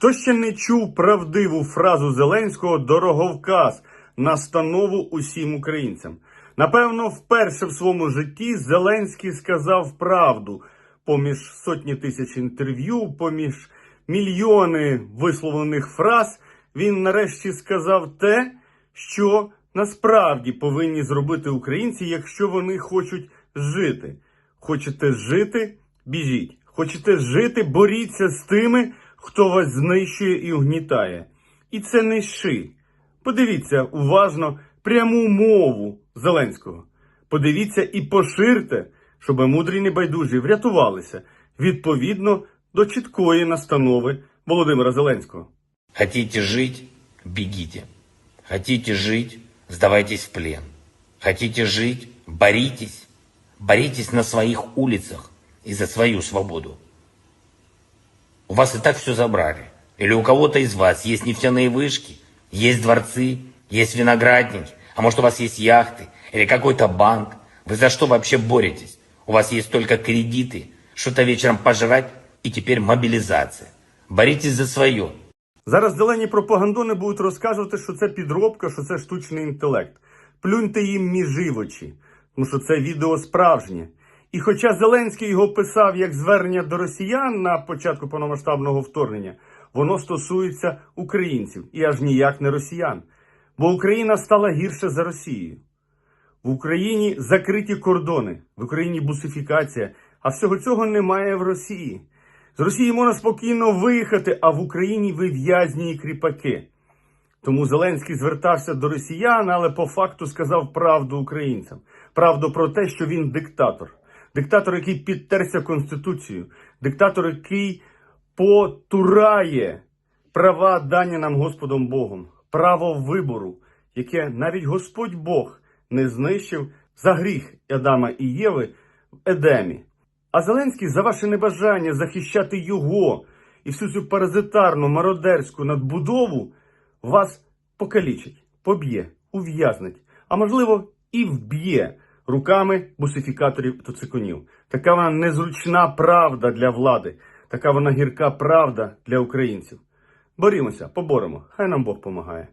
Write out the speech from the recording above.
Хто ще не чув правдиву фразу Зеленського дороговказ настанову усім українцям? Напевно, вперше в своєму житті Зеленський сказав правду поміж сотні тисяч інтерв'ю, поміж мільйони висловлених фраз. Він нарешті сказав те, що насправді повинні зробити українці, якщо вони хочуть жити. Хочете жити? Біжіть. Хочете жити? Боріться з тими, хто вас знищує і угнітає. І це не ши. Подивіться уважно пряму мову Зеленського. Подивіться і поширте, щоб мудрі небайдужі врятувалися відповідно до чіткої настанови Володимира Зеленського. Хотите жить – бегите. Хотите жить – сдавайтесь в плен. Хотите жить – боритесь. Боритесь на своих улицах и за свою свободу У вас и так все забрали. Или у кого-то из вас есть нефтяные вышки, есть дворцы, есть виноградники, а может у вас есть яхты или какой-то банк. Вы за что вообще боретесь? У вас есть только кредиты, что-то вечером пожрать и теперь мобилизация. Боритесь за свое. Зараз зелені пропагандони будуть розказувати, що це підробка, що це штучний інтелект. Плюньте їм між очі, тому що це відео справжнє. І хоча Зеленський його писав як звернення до росіян на початку повномасштабного вторгнення, воно стосується українців і аж ніяк не росіян. Бо Україна стала гірше за Росією. В Україні закриті кордони, в Україні бусифікація, а всього цього немає в Росії. З Росії можна спокійно виїхати, а в Україні ви в'язні і кріпаки. Тому Зеленський звертався до росіян, але по факту сказав правду українцям. Правду про те, що він диктатор. Диктатор, який підтерся Конституцією, диктатор, який потурає права дані нам Господом Богом, право вибору, яке навіть Господь Бог не знищив за гріх Адама і Єви в Едемі. А Зеленський за ваше небажання захищати його і всю цю паразитарну мародерську надбудову вас покалічить, поб'є, ув'язнить, а можливо і вб'є руками бусифікаторів та цикунів. Така вона незручна правда для влади, така вона гірка правда для українців. Борімося, поборемо, хай нам Бог помагає.